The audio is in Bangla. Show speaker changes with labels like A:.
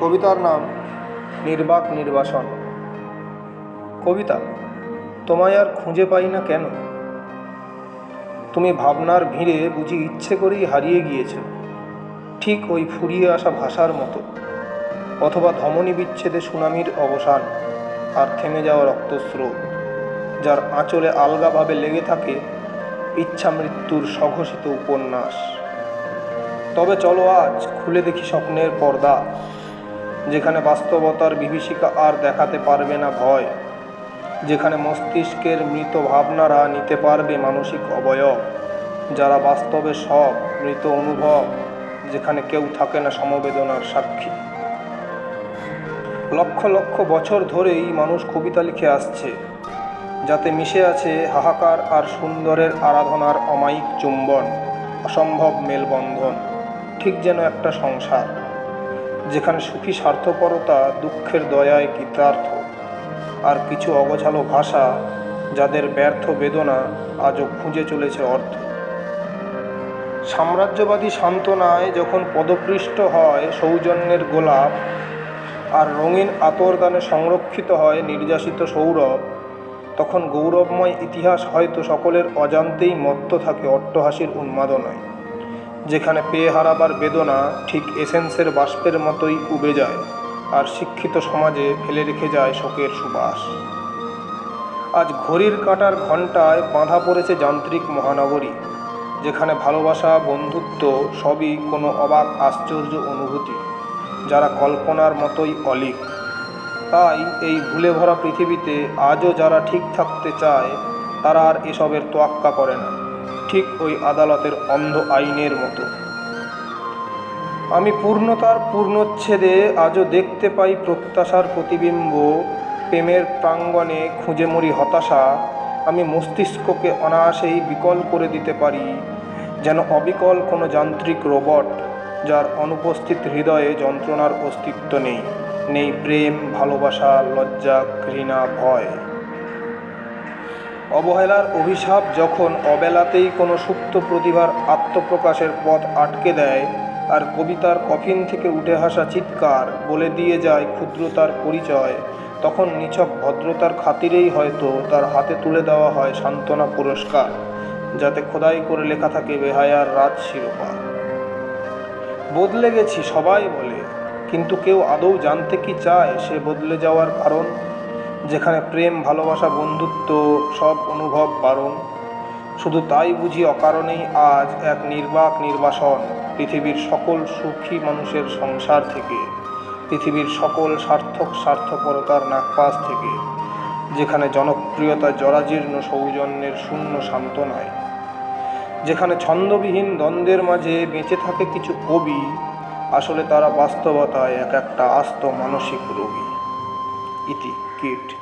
A: কবিতার নাম নির্বাক নির্বাসন। কবিতা, তোমায় আর খুঁজে পাই না কেন? তুমি ভাবনার ভিড়ে বুঝি ইচ্ছে করেই হারিয়ে গিয়েছ। ঠিক ওই ফুরিয়ে আসা ভাষার মতো। অথবা ধমনী বিচ্ছেদে সুনামির অবসান আর থেমে যাওয়া রক্তস্রোত, যার আঁচলে আলগাভাবে লেগে থাকে ইচ্ছা মৃত্যুর স্বঘোষিত উপন্যাস। তবে চলো আজ খুলে দেখি স্বপ্নের পর্দা। যেখানে বাস্তবতার বিভীষিকা আর দেখাতে পারবে না ভয়, যেখানে মস্তিষ্কের মৃত ভাবনারা নিতে পারবে মানসিক অবয়ব, যারা বাস্তবে সব মৃত অনুভব, যেখানে কেউ থাকে না সমবেদনার সাক্ষী। লক্ষ লক্ষ বছর ধরেই মানুষ কবিতা লিখে আসছে, যাতে মিশে আছে হাহাকার আর সুন্দরের আরাধনার অমায়িক চুম্বন, অসম্ভব মেলবন্ধন, ঠিক যেন একটা সংসার। যেখানে সুখী স্বার্থপরতা, দুঃখের দয়ায় কৃতার্থ। আর কিছু অগোছালো ভাষা যাদের ব্যর্থ বেদনা আজও খুঁজে চলেছে অর্থ। সাম্রাজ্যবাদী সান্ত্বনায় যখন পদপৃষ্ট হয় সৌজন্যের গোলাপ, আর রঙিন আতরদানে সংরক্ষিত হয় নির্যাসিত সৌরভ, তখন গৌরবময় ইতিহাস হয়তো সকলের অজান্তেই মত্ত থাকে অট্টহাসির উন্মাদনায়। যেখানে পেয়ে হারাবার বেদনা ঠিক এসেন্সের বাষ্পের মতোই উবে যায়, আর শিক্ষিত সমাজে ফেলে রেখে যায় শোকের সুবাস। আজ ঘড়ির কাঁটার ঘণ্টায় বাঁধা পড়েছে যান্ত্রিক মহানগরী, যেখানে ভালোবাসা, বন্ধুত্ব সবই কোনো অবাক আশ্চর্য অনুভূতি, যারা কল্পনার মতোই অলিক। তাই এই ভুলে ভরা পৃথিবীতে আজও যারা ঠিক থাকতে চায়, তারা আর এসবের তোয়াক্কা করে না। ঠিক ওই আদালতের অন্ধ আইনের মতো। আমি পূর্ণতার পূর্ণচ্ছেদে আজও দেখতে পাই প্রত্যাশার প্রতিবিম্ব, প্রেমের প্রাঙ্গণে খুঁজে মরি হতাশা। আমি মস্তিষ্ককে অনায়াসেই বিকল করে দিতে পারি, যেন অবিকল কোনো যান্ত্রিক রোবট, যার অনুপস্থিত হৃদয়ে যন্ত্রণার অস্তিত্ব নেই। নেই প্রেম, ভালোবাসা, লজ্জা, ঘৃণা, ভয়। অবহেলার অভিশাপ যখন অবেলাতেই কোনো সুপ্ত প্রতিভার আত্মপ্রকাশের পথ আটকে দেয় আর কবিতার কফিন থেকে উঠে আসা চিৎকার বলে দিয়ে যায় ক্ষুদ্রতার পরিচয়, তখন নিছক ভদ্রতার খাতিরেই হয়তো তার হাতে তুলে দেওয়া হয় সান্ত্বনা পুরস্কার, যাতে খোদাই করে লেখা থাকে বেহায়ার রাজ শিরোপা। বদলে গেছি সবাই বলে, কিন্তু কেউ আদৌ জানতে কি চায় সে বদলে যাওয়ার কারণ? যেখানে প্রেম, ভালোবাসা, বন্ধুত্ব সব অনুভব বারণ। শুধু তাই বুঝি অকারণেই আজ এক নির্বাক নির্বাসন পৃথিবীর সকল সুখী মানুষের সংসার থেকে, পৃথিবীর সকল সার্থক স্বার্থপরতার নাকপাস থেকে, যেখানে জনপ্রিয়তা জরাজীর্ণ সৌজন্যের শূন্য সান্ত্বনায়। যেখানে ছন্দবিহীন দ্বন্দ্বের মাঝে বেঁচে থাকে কিছু কবি, আসলে তারা বাস্তবতায় এক একটা আস্ত মানসিক রোগী। ইতি। कीट